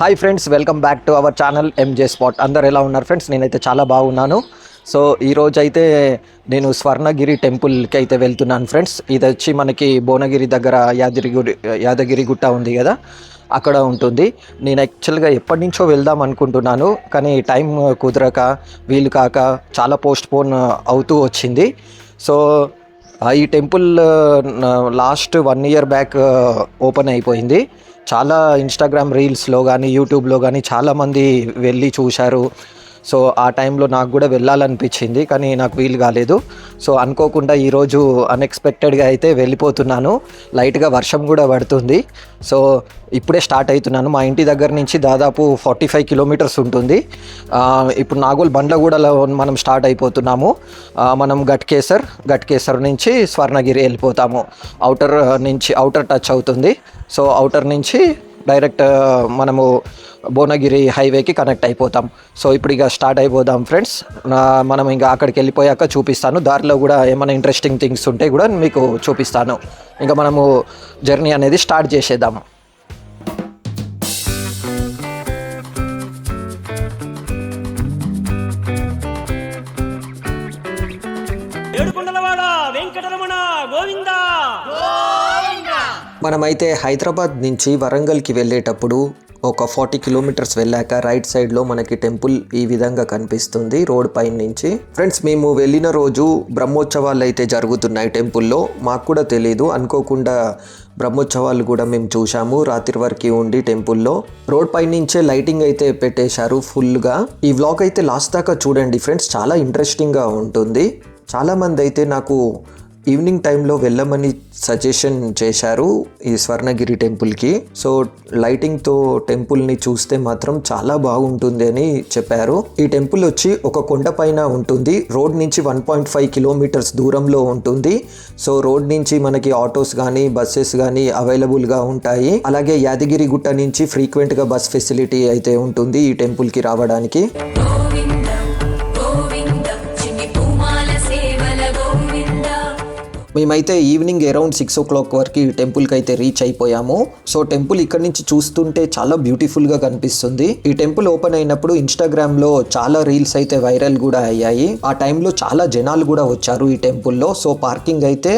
Hi friends welcome back to our channel MJ spot అందరు ఎలా ఉన్నారు ఫ్రెండ్స్ నేనైతే చాలా బాగున్నాను. సో ఈ నేను స్వర్ణగిరి టెంపుల్కి అయితే వెళ్తున్నాను ఫ్రెండ్స్ ఇది వచ్చి మనకి భువనగిరి దగ్గర యాదగిరిగుడి యాదగిరి గుట్ట ఉంది కదా? అక్కడ ఉంటుంది. నేను యాక్చువల్గా ఎప్పటి నుంచో వెళ్దాం అనుకుంటున్నాను కానీ టైం కుదరక వీలు కాక చాలా పోస్ట్ పోన్ అవుతూ వచ్చింది. సో ఈ temple last one year back open అయిపోయింది. చాలా ఇన్స్టాగ్రామ్ రీల్స్లో కానీ యూట్యూబ్లో కానీ చాలామంది వెళ్ళి చూశారు. సో ఆ టైంలో నాకు కూడా వెళ్ళాలనిపించింది కానీ నాకు వీలు కాలేదు. సో అనుకోకుండా ఈరోజు అన్ఎక్స్పెక్టెడ్గా అయితే వెళ్ళిపోతున్నాను. లైట్గా వర్షం కూడా పడుతుంది. సో ఇప్పుడే స్టార్ట్ అవుతున్నాను. మా ఇంటి దగ్గర నుంచి దాదాపు ఫార్టీ ఫైవ్ కిలోమీటర్స్ ఉంటుంది ఇప్పుడు నాగోల్ బండ్లగూడలో మనం స్టార్ట్ అయిపోతున్నాము. మనం గట్కేసర్ గట్కేసర్ నుంచి స్వర్ణగిరి వెళ్ళిపోతాము. అవుటర్ నుంచి అవుటర్ టచ్ అవుతుంది. సో అవుటర్ నుంచి డైరెక్ట్ మనము భువనగిరి హైవేకి కనెక్ట్ అయిపోతాం. సో ఇప్పుడు ఇక స్టార్ట్ అయిపోదాం ఫ్రెండ్స్. మనం ఇంకా అక్కడికి వెళ్ళిపోయాక చూపిస్తాను. దారిలో కూడా ఏమైనా ఇంట్రెస్టింగ్ థింగ్స్ ఉంటే కూడా మీకు చూపిస్తాను. ఇంకా మనము జర్నీ అనేది స్టార్ట్ చేసేద్దాం. మనమైతే హైదరాబాద్ నుంచి వరంగల్కి వెళ్ళేటప్పుడు ఒక ఫార్టీ కిలోమీటర్స్ వెళ్ళాక రైట్ సైడ్లో మనకి టెంపుల్ ఈ విధంగా కనిపిస్తుంది రోడ్ పైన నుంచి. ఫ్రెండ్స్ మేము వెళ్ళిన రోజు బ్రహ్మోత్సవాలు అయితే జరుగుతున్నాయి టెంపుల్లో. మాకు కూడా తెలియదు అనుకోకుండా బ్రహ్మోత్సవాలు కూడా మేము చూసాము రాత్రి వరకు ఉండి టెంపుల్లో. రోడ్ పై నుంచే లైటింగ్ అయితే పెట్టేశారు ఫుల్గా. ఈ వ్లాగ్ అయితే లాస్ట్ దాకా చూడండి ఫ్రెండ్స్. చాలా ఇంట్రెస్టింగ్గా ఉంటుంది. చాలామంది అయితే నాకు ఈవినింగ్ టైంలో వెళ్ళమని సజెషన్ చేశారు ఈ స్వర్ణగిరి టెంపుల్కి సో లైటింగ్తో టెంపుల్ని చూస్తే మాత్రం చాలా బాగుంటుంది అని చెప్పారు. ఈ టెంపుల్ వచ్చి ఒక కొండ పైన ఉంటుంది. రోడ్ నుంచి వన్ పాయింట్ ఫైవ్ కిలోమీటర్స్ దూరంలో ఉంటుంది. సో రోడ్ నుంచి మనకి ఆటోస్ కానీ బస్సెస్ కానీ అవైలబుల్గా ఉంటాయి. అలాగే యాదగిరి గుట్ట నుంచి ఫ్రీక్వెంట్గా బస్ ఫెసిలిటీ అయితే ఉంటుంది ఈ టెంపుల్కి రావడానికి. మేమైతే evening around six o'clock వరకు ఈ టెంపుల్కి అయితే రీచ్ అయిపోయాము. సో టెంపుల్ ఇక్కడ నుంచి చూస్తుంటే చాలా బ్యూటిఫుల్గా కనిపిస్తుంది. ఈ టెంపుల్ ఓపెన్ అయినప్పుడు ఇన్స్టాగ్రామ్లో చాలా రీల్స్ అయితే వైరల్ కూడా అయ్యాయి. ఆ టైంలో చాలా జనాలు కూడా వచ్చారు ఈ టెంపుల్లో. సో పార్కింగ్ అయితే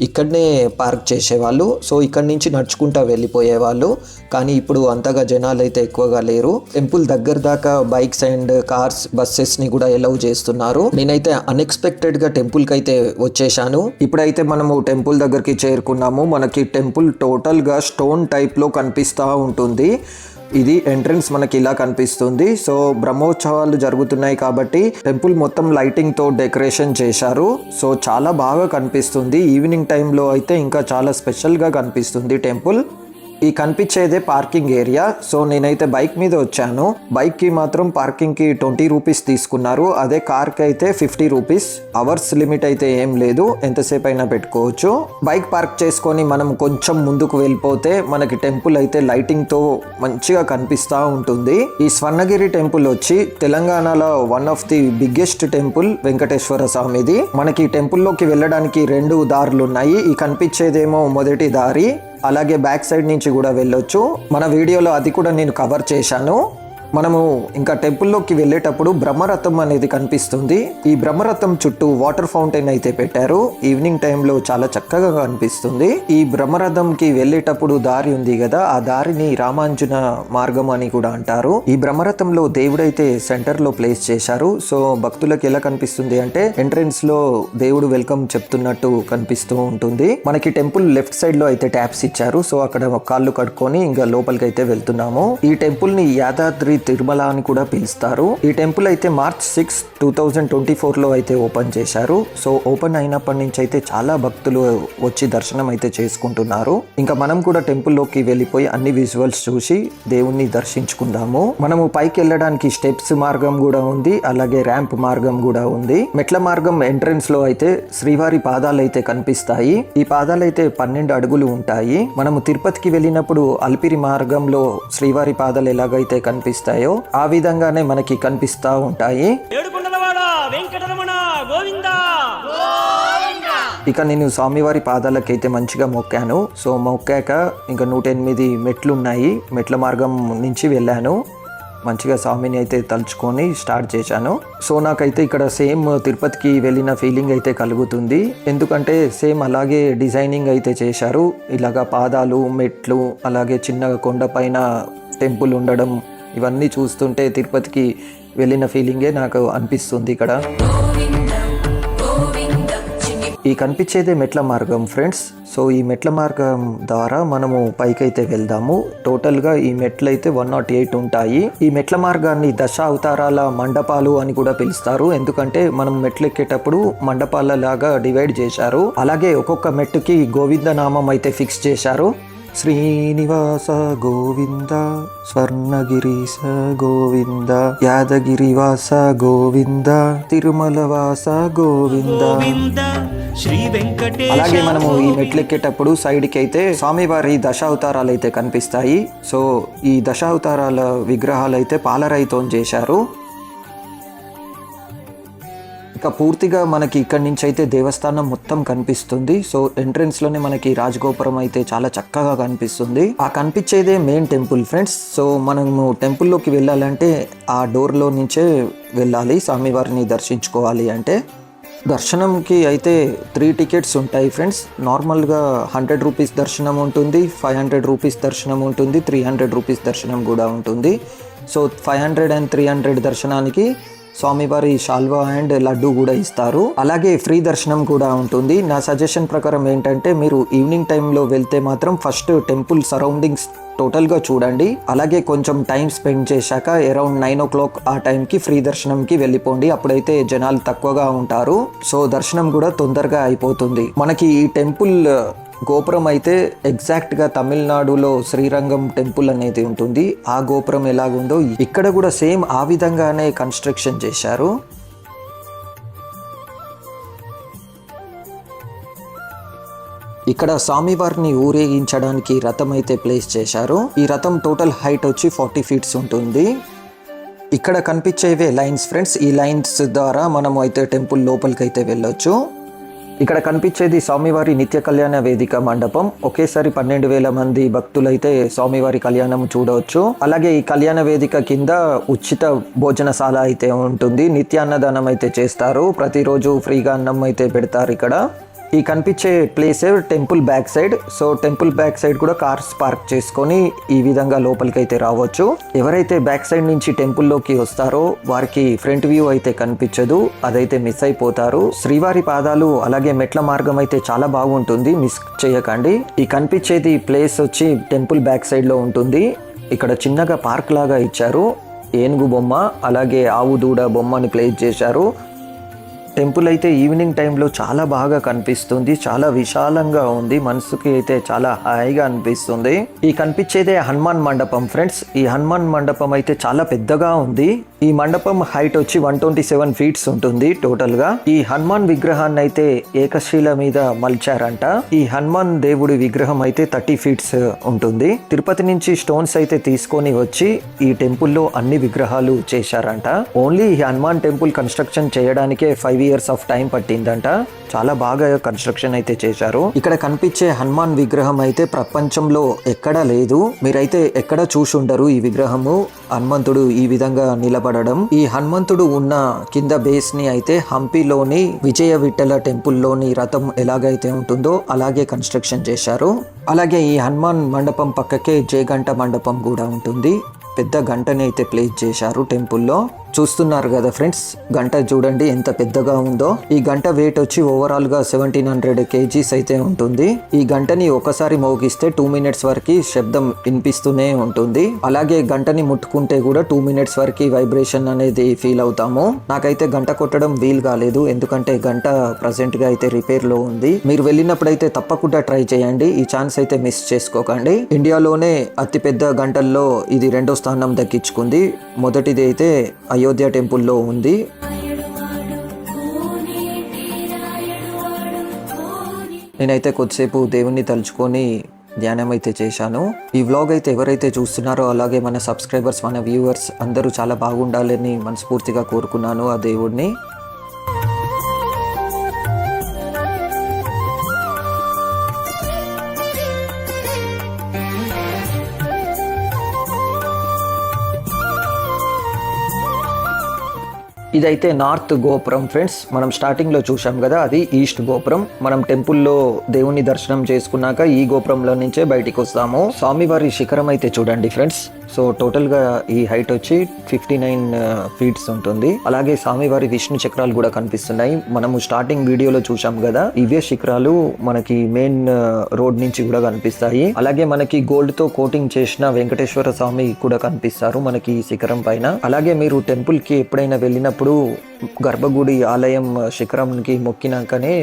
ఇక్కడనే పార్క్ చేసేవాళ్ళు. సో ఇక్కడ నుంచి నడుచుకుంటా వెళ్ళిపోయేవాళ్ళు. కానీ ఇప్పుడు అంతగా జనాలు అయితే ఎక్కువగా లేరు. టెంపుల్ దగ్గర దాకా బైక్స్ అండ్ కార్స్ బస్సెస్ని కూడా అలౌ చేస్తున్నారు. నేనైతే అన్ఎక్స్పెక్టెడ్గా టెంపుల్కి అయితే వచ్చేసాను ఇప్పుడైతే మనము టెంపుల్ దగ్గరికి చేరుకున్నాము. మనకి టెంపుల్ టోటల్గా స్టోన్ టైప్లో కనిపిస్తా ఉంటుంది. ఇది ఎంట్రన్స్ మనకి ఇలా కనిపిస్తుంది. సో బ్రహ్మోత్సవాలు జరుగుతున్నాయి కాబట్టి టెంపుల్ మొత్తం లైటింగ్తో డెకరేషన్ చేశారు. సో చాలా బాగా కనిపిస్తుంది. ఈవినింగ్ టైంలో అయితే ఇంకా చాలా స్పెషల్గా కనిపిస్తుంది టెంపుల్. ఈ కనిపించేదే పార్కింగ్ ఏరియా. సో నేనైతే బైక్ మీద వచ్చాను. బైక్కి మాత్రం పార్కింగ్కి ట్వంటీ రూపీస్ తీసుకున్నారు. అదే కార్కి అయితే ఫిఫ్టీ రూపీస్. అవర్స్ లిమిట్ అయితే ఏం లేదు. ఎంతసేపు అయినా పెట్టుకోవచ్చు. బైక్ పార్క్ చేసుకొని మనం కొంచెం ముందుకు వెళ్ళిపోతే మనకి టెంపుల్ అయితే లైటింగ్తో మంచిగా కనిపిస్తా ఉంటుంది. ఈ స్వర్ణగిరి టెంపుల్ వచ్చి తెలంగాణలో one of the biggest temple Venkateswara స్వామిది. మనకి టెంపుల్లోకి వెళ్ళడానికి రెండు దారులు ఉన్నాయి ఈ కనిపించేదేమో మొదటి దారి అలాగే బ్యాక్ సైడ్ నుంచి కూడా వెళ్ళొచ్చు. మన వీడియోలో అది కూడా నేను కవర్ చేశాను. మనము ఇంకా టెంపుల్లోకి వెళ్ళేటప్పుడు బ్రహ్మరథం అనేది కనిపిస్తుంది. ఈ బ్రహ్మరథం చుట్టూ వాటర్ ఫౌంటైన్ అయితే పెట్టారు. ఈవినింగ్ టైంలో చాలా చక్కగా కనిపిస్తుంది. ఈ బ్రహ్మరథంకి వెళ్ళేటప్పుడు దారి ఉంది కదా ఆ దారిని రామాంజన మార్గం అని కూడా అంటారు. ఈ బ్రహ్మరథంలో దేవుడైతే సెంటర్లో ప్లేస్ చేశారు. సో భక్తులకు ఎలా కనిపిస్తుంది అంటే ఎంట్రెన్స్లో దేవుడు వెల్కమ్ చెప్తున్నట్టు కనిపిస్తూ ఉంటుంది. మనకి టెంపుల్ లెఫ్ట్ సైడ్లో అయితే ట్యాప్స్ ఇచ్చారు. సో అక్కడ కాళ్ళు కట్టుకొని ఇంకా లోపలికి అయితే వెళ్తున్నాము. ఈ టెంపుల్ని యాదాద్రి తిరుమల అని కూడా పిలుస్తారు. ఈ టెంపుల్ అయితే March six two thousand twenty ఫోర్లో అయితే ఓపెన్ చేశారు. సో ఓపెన్ అయినప్పటి నుంచి అయితే చాలా భక్తులు వచ్చి దర్శనం అయితే చేసుకుంటున్నారు. ఇంకా మనం కూడా టెంపుల్లోకి వెళ్ళిపోయి అన్ని విజువల్స్ చూసి దేవుణ్ణి దర్శించుకుందాము. మనము పైకి వెళ్ళడానికి స్టెప్స్ మార్గం కూడా ఉంది అలాగే ర్యాంప్ మార్గం కూడా ఉంది. మెట్ల మార్గం ఎంట్రన్స్లో అయితే శ్రీవారి పాదాలు అయితే కనిపిస్తాయి. ఈ పాదాలు అయితే పన్నెండు అడుగులు ఉంటాయి. మనము తిరుపతికి వెళ్ళినప్పుడు అల్పిరి మార్గంలో శ్రీవారి పాదాలు ఎలాగైతే కనిపిస్తాయి ఆ విధంగానే మనకి కనిపిస్తా ఉంటాయి. ఇక నేను స్వామివారి పాదాలకైతే మంచిగా మొక్కాను. సో మొక్కాక ఇంకా నూట ఎనిమిది మెట్లు ఉన్నాయి మెట్ల మార్గం నుంచి వెళ్ళాను. మంచిగా స్వామిని అయితే తలుచుకొని స్టార్ట్ చేశాను. సో నాకైతే ఇక్కడ సేమ్ తిరుపతికి వెళ్ళిన ఫీలింగ్ అయితే కలుగుతుంది. ఎందుకంటే సేమ్ అలాగే డిజైనింగ్ అయితే చేశారు. ఇలాగా పాదాలు మెట్లు అలాగే చిన్నగా కొండపైన టెంపుల్ ఉండడం ఇవన్నీ చూస్తుంటే తిరుపతికి వెళ్ళిన ఫీలింగే నాకు అనిపిస్తుంది ఇక్కడ. ఈ కనిపించేదే మెట్ల మార్గం ఫ్రెండ్స్. సో ఈ మెట్ల మార్గం ద్వారా మనము పైకైతే వెళ్దాము. టోటల్గా ఈ మెట్లు అయితే వన్ నాట్ ఎయిట్ ఉంటాయి. ఈ మెట్ల మార్గాన్ని దశ అవతారాల మండపాలు అని కూడా పిలుస్తారు. ఎందుకంటే మనం మెట్లు ఎక్కేటప్పుడు మండపాల లాగా డివైడ్ చేశారు. అలాగే ఒక్కొక్క మెట్టుకి గోవింద నామం అయితే ఫిక్స్ చేశారు. శ్రీనివాస గోవింద స్వర్ణగిరీశ గోవింద యాదగిరివాస గోవింద తిరుమల వాస గోవింద అలాగే మనము ఈ మెట్లు ఎక్కేటప్పుడు సైడ్కి అయితే స్వామివారి దశావతారాలు అయితే కనిపిస్తాయి. సో ఈ దశావతారాల విగ్రహాలు అయితే పాలరాయితో చేశారు. ఇక పూర్తిగా మనకి ఇక్కడి నుంచి అయితే దేవస్థానం మొత్తం కనిపిస్తుంది. సో ఎంట్రన్స్లోనే మనకి రాజగోపురం అయితే చాలా చక్కగా కనిపిస్తుంది. ఆ కనిపించేదే మెయిన్ టెంపుల్ ఫ్రెండ్స్ సో మనము టెంపుల్లోకి వెళ్ళాలంటే ఆ డోర్లో నుంచే వెళ్ళాలి స్వామివారిని దర్శించుకోవాలి అంటే. దర్శనంకి అయితే త్రీ టికెట్స్ ఉంటాయి ఫ్రెండ్స్ నార్మల్గా హండ్రెడ్ రూపీస్ దర్శనం ఉంటుంది ఫైవ్ హండ్రెడ్ రూపీస్ దర్శనం ఉంటుంది త్రీ హండ్రెడ్ రూపీస్ దర్శనం కూడా ఉంటుంది. So five hundred and three hundred దర్శనానికి స్వామివారి షాల్వా అండ్ లడ్డు కూడా ఇస్తారు. అలాగే ఫ్రీ దర్శనం కూడా ఉంటుంది. నా సజెషన్ ప్రకారం ఏంటంటే మీరు ఈవినింగ్ టైంలో వెళ్తే మాత్రం ఫస్ట్ టెంపుల్ సరౌండింగ్స్ టోటల్గా చూడండి. అలాగే కొంచెం టైం స్పెండ్ చేశాక అరౌండ్ నైన్ ఓ క్లాక్ ఆ టైంకి ఫ్రీ దర్శనంకి వెళ్ళిపోండి. అప్పుడైతే జనాలు తక్కువగా ఉంటారు. సో దర్శనం కూడా తొందరగా అయిపోతుంది. మనకి ఈ టెంపుల్ గోపురం అయితే ఎగ్జాక్ట్గా తమిళనాడులో శ్రీరంగం టెంపుల్ అనేది ఉంటుంది. ఆ గోపురం ఎలాగుందో ఇక్కడ కూడా సేమ్ ఆ విధంగానే కన్స్ట్రక్షన్ చేశారు. ఇక్కడ స్వామివారిని ఊరేగించడానికి రథం అయితే ప్లేస్ చేశారు. ఈ రథం టోటల్ హైట్ వచ్చి ఫార్టీ ఫీట్స్ ఉంటుంది. ఇక్కడ కనిపించేవే లైన్స్ ఫ్రెండ్స్ ఈ లైన్స్ ద్వారా మనం అయితే టెంపుల్ లోపలికి అయితే వెళ్ళొచ్చు. ఇక్కడ కనిపించేది స్వామివారి నిత్య కళ్యాణ వేదిక మండపం. ఒకేసారి పన్నెండు వేల మంది భక్తులైతే స్వామివారి కళ్యాణం చూడవచ్చు. అలాగే ఈ కళ్యాణ వేదిక కింద ఉచిత భోజనశాల అయితే ఉంటుంది. నిత్యాన్నదానం అయితే చేస్తారు. ప్రతిరోజు ఫ్రీగా అన్నం అయితే పెడతారు ఇక్కడ. ఈ కనిపించే place temple back side. So temple back side కూడా కార్స్ పార్క్ చేసుకొని ఈ విధంగా లోపలికి అయితే రావచ్చు. ఎవరైతే బ్యాక్ సైడ్ నుంచి టెంపుల్లోకి వస్తారో వారికి ఫ్రంట్ వ్యూ అయితే కనిపించదు. అదైతే మిస్ అయిపోతారు. శ్రీవారి పాదాలు అలాగే మెట్ల మార్గం అయితే చాలా బాగుంటుంది. మిస్ చేయకండి. ఈ కనిపించేది ప్లేస్ వచ్చి టెంపుల్ బ్యాక్ సైడ్లో ఉంటుంది. ఇక్కడ చిన్నగా పార్క్ లాగా ఇచ్చారు. ఏనుగు బొమ్మ అలాగే ఆవు దూడ బొమ్మని ప్లేస్ చేశారు. టెంపుల్ అయితే ఈవినింగ్ టైంలో చాలా బాగా కనిపిస్తుంది చాలా విశాలంగా ఉంది మనసుకి అయితే చాలా హాయిగా అనిపిస్తుంది. ఈ కనిపించేదే హనుమాన్ మండపం ఫ్రెండ్స్. ఈ హనుమాన్ మండపం అయితే చాలా పెద్దగా ఉంది. ఈ మండపం హైట్ వచ్చి వన్ ట్వంటీ సెవెన్ ఫీట్స్ ఉంటుంది టోటల్గా. ఈ హనుమాన్ విగ్రహాన్ని అయితే ఏకశిల మీద మలిచారంట. ఈ హనుమాన్ దేవుడి విగ్రహం అయితే థర్టీ ఫీట్స్ ఉంటుంది. తిరుపతి నుంచి స్టోన్స్ అయితే తీసుకొని వచ్చి ఈ టెంపుల్లో అన్ని విగ్రహాలు చేశారంట. ఓన్లీ ఈ హనుమాన్ టెంపుల్ కన్స్ట్రక్షన్ చేయడానికే ఫైవ్ ఇయర్స్ ఆఫ్ టైం పట్టిందంట. చాలా బాగా కన్స్ట్రక్షన్ అయితే చేశారు. ఇక్కడ కనిపించే హనుమాన్ విగ్రహం అయితే ప్రపంచంలో ఎక్కడా లేదు. మీరైతే ఎక్కడ చూసుండరు ఈ విగ్రహము. హనుమంతుడు ఈ విధంగా నిలబడడం. ఈ హనుమంతుడు ఉన్న కింద బేస్ని అయితే హంపీలోని విజయ విఠల టెంపుల్లోని రథం ఎలాగైతే ఉంటుందో అలాగే కన్స్ట్రక్షన్ చేశారు. అలాగే ఈ హనుమాన్ మండపం పక్కకే జయగంట మండపం కూడా ఉంటుంది. పెద్ద గంటని అయితే ప్లేస్ చేశారు టెంపుల్లో. చూస్తున్నారు కదా ఫ్రెండ్స్. గంట చూడండి ఎంత పెద్దగా ఉందో. ఈ గంట వెయిట్ వచ్చి ఓవరాల్గా సెవెంటీన్ హండ్రెడ్ కేజీస్ అయితే ఉంటుంది. ఈ గంటని ఒకసారి మోగిస్తే టూ మినిట్స్ వరకు శబ్దం వినిపిస్తూనే ఉంటుంది. అలాగే గంటని ముట్టుకుంటే కూడా టూ మినిట్స్ వరకు వైబ్రేషన్ అనేది ఫీల్ అవుతాము. నాకైతే గంట కొట్టడం వీలు కాలేదు. ఎందుకంటే గంట ప్రజెంట్గా అయితే రిపేర్లో ఉంది. మీరు వెళ్ళినప్పుడైతే తప్పకుండా ట్రై చేయండి. ఈ ఛాన్స్ అయితే మిస్ చేసుకోకండి. ఇండియాలోనే అతిపెద్ద గంటల్లో ఇది రెండో స్థానం దక్కించుకుంది. మొదటిది అయితే అయోధ్య టెంపుల్లో ఉంది. నేనైతే కొద్దిసేపు దేవుణ్ణి తలుచుకొని ధ్యానం అయితే చేశాను. ఈ వ్లాగ్ అయితే ఎవరైతే చూస్తున్నారో అలాగే మన సబ్స్క్రైబర్స్ మన వ్యూవర్స్ అందరూ చాలా బాగుండాలని మనస్ఫూర్తిగా కోరుకున్నాను ఆ దేవుడిని ఇదైతే నార్త్ గోపురం ఫ్రెండ్స్. మనం స్టార్టింగ్లో చూసాం కదా అది ఈస్ట్ గోపురం. మనం టెంపుల్లో దేవుని దర్శనం చేసుకున్నాక ఈ గోపురంలో నుంచే బయటికి వస్తాము. స్వామివారి శిఖరం అయితే చూడండి ఫ్రెండ్స్. సో టోటల్గా ఈ హైట్ వచ్చి ఫిఫ్టీ నైన్ ఫీట్స్ ఉంటుంది. అలాగే స్వామివారి విష్ణు చక్రాలు కూడా కనిపిస్తున్నాయి. మనము స్టార్టింగ్ వీడియోలో చూసాం కదా ఇవే శిఖరాలు మనకి మెయిన్ రోడ్ నుంచి కూడా కనిపిస్తాయి. అలాగే మనకి గోల్డ్తో కోటింగ్ చేసిన వెంకటేశ్వర స్వామి కూడా కనిపిస్తారు మనకి ఈ శిఖరం పైన. అలాగే మీరు టెంపుల్కి ఎప్పుడైనా వెళ్ళినప్పుడు గర్భగుడి ఆలయం శిఖరంకి మొక్కినాకనే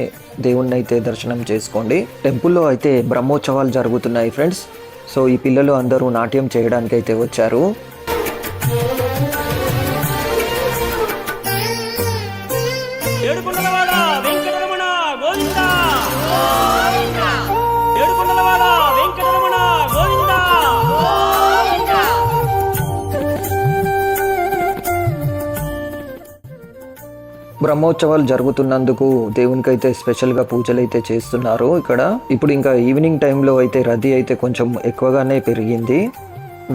దేవుణ్ణి అయితే దర్శనం చేసుకోండి. టెంపుల్లో అయితే బ్రహ్మోత్సవాలు జరుగుతున్నాయి ఫ్రెండ్స్. సో ఈ పిల్లలు అందరూ నాట్యం చేయడానికైతే వచ్చారు. బ్రహ్మోత్సవాలు జరుగుతున్నందుకు దేవునికి అయితే పూజలు అయితే చేస్తున్నారు ఇక్కడ. ఇప్పుడు ఇంకా ఈవినింగ్ టైంలో అయితే రద్దీ అయితే కొంచెం ఎక్కువగానే పెరిగింది.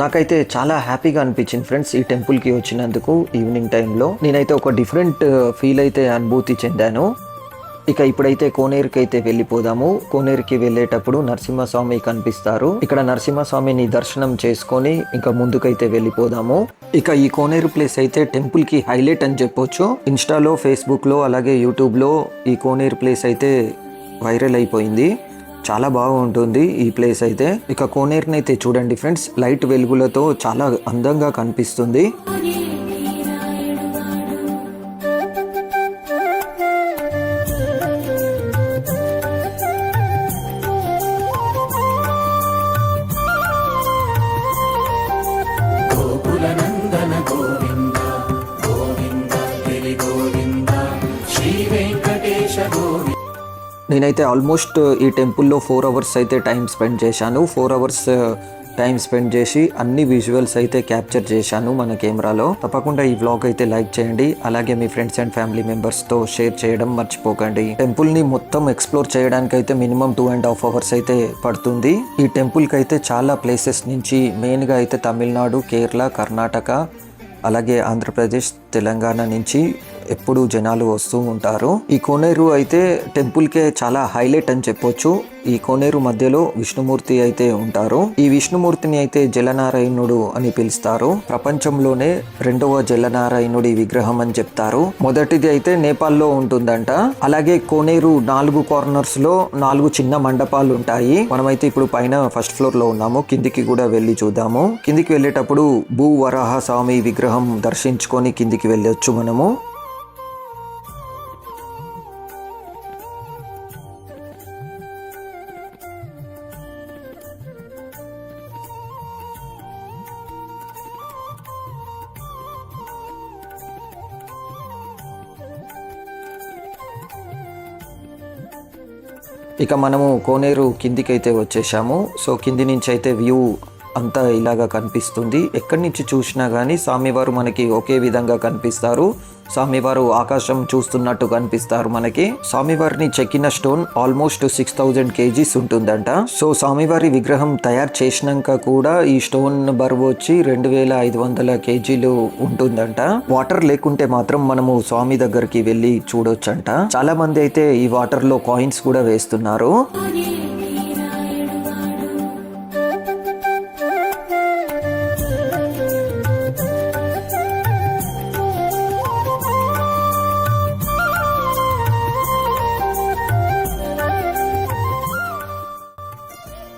నాకైతే చాలా హ్యాపీగా అనిపించింది ఫ్రెండ్స్ ఈ టెంపుల్కి వచ్చినందుకు ఈవినింగ్ టైంలో. నేనైతే ఒక డిఫరెంట్ ఫీల్ అయితే అనుభూతి చెందాను. ఇక ఇప్పుడైతే కోనేరుకి అయితే వెళ్ళిపోదాము. కోనేరుకి వెళ్ళేటప్పుడు నరసింహస్వామి కనిపిస్తారు. ఇక్కడ నరసింహస్వామిని దర్శనం చేసుకొని ఇంకా ముందుకైతే వెళ్ళిపోదాము. ఇక ఈ కోనేరు ప్లేస్ అయితే టెంపుల్కి హైలైట్ అని చెప్పొచ్చు. ఇన్స్టాలో ఫేస్బుక్లో అలాగే యూట్యూబ్లో ఈ కోనేరు ప్లేస్ అయితే వైరల్ అయిపోయింది. చాలా బాగుంటుంది ఈ ప్లేస్ అయితే. ఇక కోనేరుని అయితే చూడండి ఫ్రెండ్స్ లైట్ వెలుగులతో చాలా అందంగా కనిపిస్తుంది. నేనైతే ఆల్మోస్ట్ uh, ఈ టెంపుల్లో ఫోర్ అవర్స్ అయితే టైం స్పెండ్ చేశాను. ఫోర్ అవర్స్ టైం స్పెండ్ చేసి అన్ని విజువల్స్ అయితే క్యాప్చర్ చేశాను మన కెమెరాలో తప్పకుండా ఈ వ్లాగ్ అయితే లైక్ చేయండి. అలాగే మీ ఫ్రెండ్స్ అండ్ ఫ్యామిలీ మెంబర్స్తో షేర్ చేయడం మర్చిపోకండి. టెంపుల్ని మొత్తం ఎక్స్ప్లోర్ చేయడానికి అయితే minimum two and half hours అయితే పడుతుంది. ఈ టెంపుల్కి అయితే చాలా ప్లేసెస్ నుంచి మెయిన్గా అయితే తమిళనాడు కేరళ కర్ణాటక అలాగే ఆంధ్రప్రదేశ్ తెలంగాణ నుంచి ఎప్పుడు జనాలు వస్తూ ఉంటారు. ఈ కోనేరు అయితే టెంపుల్ కే చాలా హైలైట్ అని చెప్పొచ్చు. ఈ కోనేరు మధ్యలో విష్ణుమూర్తి అయితే ఉంటారు. ఈ విష్ణుమూర్తిని అయితే జలనారాయణుడు అని పిలుస్తారు. ప్రపంచంలోనే రెండవ జలనారాయణుడి విగ్రహం అని చెప్తారు. మొదటిది అయితే నేపాల్లో ఉంటుందంట. అలాగే కోనేరు నాలుగు కార్నర్స్లో నాలుగు చిన్న మండపాలు ఉంటాయి. మనమైతే ఇప్పుడు పైన ఫస్ట్ ఫ్లోర్లో ఉన్నాము. కిందికి కూడా వెళ్ళి చూద్దాము. కిందికి వెళ్ళేటప్పుడు భూ వరాహ స్వామి విగ్రహం దర్శించుకొని కిందికి వెళ్ళొచ్చు మనము. ఇక మనము కోనేరు కిందికి అయితే వచ్చేసాము సో కింది నుంచి అయితే వ్యూ అంతా ఇలాగా కనిపిస్తుంది. ఎక్కడి నుంచి చూసినా కానీ స్వామివారు మనకి ఒకే విధంగా కనిపిస్తారు. స్వామివారు ఆకాశం చూస్తున్నట్టు కనిపిస్తారు మనకి. స్వామివారిని చెక్కిన stone almost six thousand KGs ఉంటుందంట. సో స్వామివారి విగ్రహం తయారు చేసినాక కూడా ఈ స్టోన్ బరువు వచ్చి రెండు వేల ఐదు వందల కేజీలు ఉంటుందంట. వాటర్ లేకుంటే మాత్రం మనము స్వామి దగ్గరికి వెళ్ళి చూడొచ్చంట. చాలా మంది అయితే ఈ వాటర్లో కాయిన్స్ కూడా వేస్తున్నారు.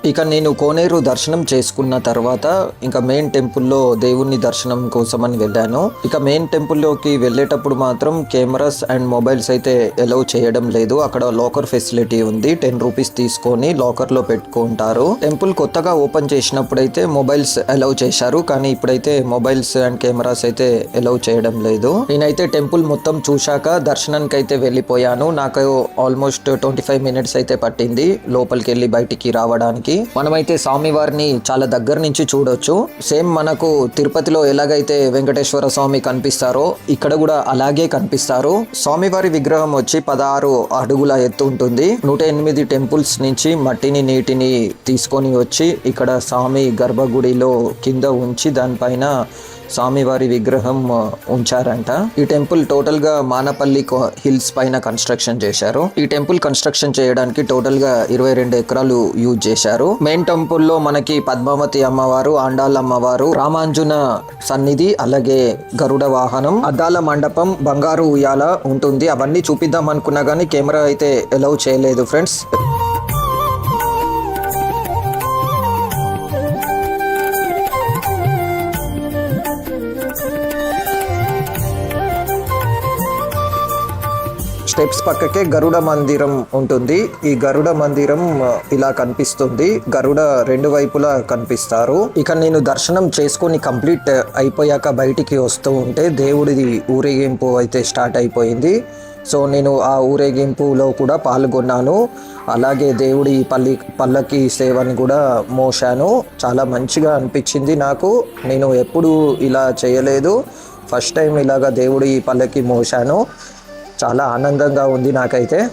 ఇక నేను కోనేరు దర్శనం చేసుకున్న తర్వాత ఇంకా మెయిన్ టెంపుల్లో దేవుణ్ణి దర్శనం కోసం అని వెళ్ళాను. ఇక మెయిన్ టెంపుల్లోకి వెళ్ళేటప్పుడు మాత్రం కెమెరాస్ అండ్ మొబైల్స్ అయితే అలౌ చేయడం లేదు. అక్కడ లాకర్ ఫెసిలిటీ ఉంది. టెన్ రూపీస్ తీసుకొని లాకర్లో పెట్టుకుంటారు. టెంపుల్ కొత్తగా ఓపెన్ చేసినప్పుడు అయితే మొబైల్స్ అలౌ చేశారు. కానీ ఇప్పుడైతే మొబైల్స్ అండ్ కెమెరాస్ అయితే అలౌ చేయడం లేదు. నేనైతే టెంపుల్ మొత్తం చూశాక దర్శనానికి అయితే వెళ్ళిపోయాను. నాకు ఆల్మోస్ట్ ట్వంటీ ఫైవ్ మినిట్స్ అయితే పట్టింది లోపలికి వెళ్ళి బయటికి రావడానికి. మనమైతే స్వామివారిని చాలా దగ్గర నుంచి చూడొచ్చు. సేమ్ మనకు తిరుపతిలో ఎలాగైతే వెంకటేశ్వర స్వామి కనిపిస్తారో ఇక్కడ కూడా అలాగే కనిపిస్తారు. స్వామివారి విగ్రహం వచ్చి పదహారు అడుగుల ఎత్తు ఉంటుంది. నూట ఎనిమిది టెంపుల్స్ నుంచి మట్టిని నీటిని తీసుకొని వచ్చి ఇక్కడ స్వామి గర్భగుడిలో కింద ఉంచి దానిపైన స్వామివారి విగ్రహం ఉంచారంట. ఈ టెంపుల్ టోటల్గా మానపల్లి హిల్స్ పైన కన్స్ట్రక్షన్ చేశారు. ఈ టెంపుల్ కన్స్ట్రక్షన్ చేయడానికి టోటల్గా ఇరవై రెండు ఎకరాలు యూజ్ చేశారు. మెయిన్ టెంపుల్లో మనకి పద్మావతి అమ్మవారు ఆండాల అమ్మవారు రామాంజున సన్నిధి అలాగే గరుడ వాహనం అద్దాల మండపం బంగారు ఉయ్యాల ఉంటుంది. అవన్నీ చూపిద్దాం అనుకున్నా కానీ కెమెరా అయితే అలౌ చేయలేదు ఫ్రెండ్స్ స్టెప్స్ పక్కకే గరుడ మందిరం ఉంటుంది. ఈ గరుడ మందిరం ఇలా కనిపిస్తుంది. గరుడ రెండు వైపులా కనిపిస్తారు. ఇక నేను దర్శనం చేసుకొని కంప్లీట్ అయిపోయాక బయటికి వస్తూ ఉంటే దేవుడిది ఊరేగింపు అయితే స్టార్ట్ అయిపోయింది. సో నేను ఆ ఊరేగింపులో కూడా పాల్గొన్నాను. అలాగే దేవుడి పల్లి పల్లకి సేవని కూడా మోశాను. చాలా మంచిగా అనిపించింది నాకు. నేను ఎప్పుడు ఇలా చేయలేదు. ఫస్ట్ టైం ఇలాగా దేవుడి పల్లకి మోశాను. చాలా ఆనందంగా ఉంది నాకైతే.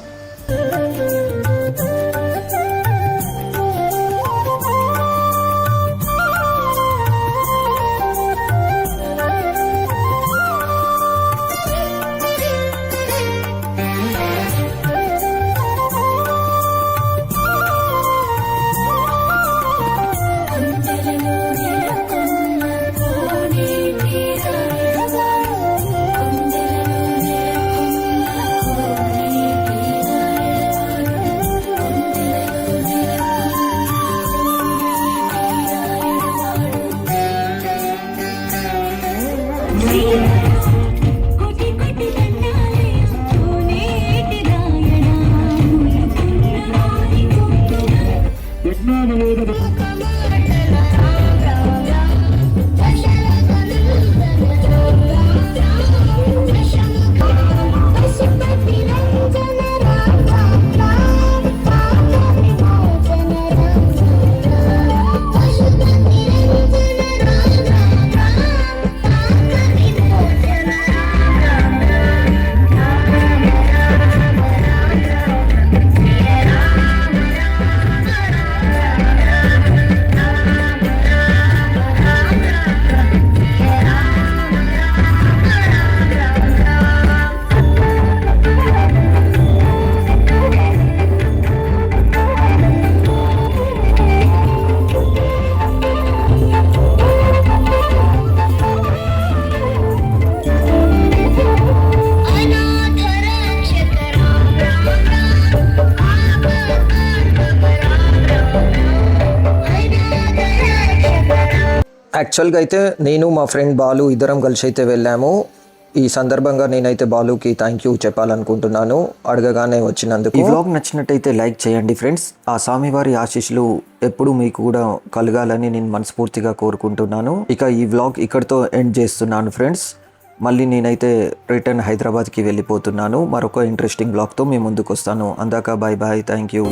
యాక్చువల్గా అయితే నేను మా ఫ్రెండ్ బాలు ఇద్దరం కలిసి అయితే వెళ్ళాము. ఈ సందర్భంగా నేనైతే బాలుకి థ్యాంక్ యూ చెప్పాలనుకుంటున్నాను. అడగగానే వచ్చినందుకు. ఈ వ్లాగ్ నచ్చినట్టయితే లైక్ చేయండి ఫ్రెండ్స్ ఆ స్వామివారి ఆశీస్సులు ఎప్పుడు మీకు కూడా కలగాలని నేను మనస్ఫూర్తిగా కోరుకుంటున్నాను. ఇక ఈ వ్లాగ్ ఇక్కడితో ఎండ్ చేస్తున్నాను ఫ్రెండ్స్ మళ్ళీ నేనైతే రిటర్న్ హైదరాబాద్కి వెళ్ళిపోతున్నాను. మరొక ఇంట్రెస్టింగ్ బ్లాగ్తో మీ ముందుకు వస్తాను. అందాక బాయ్ బాయ్ థ్యాంక్ యూ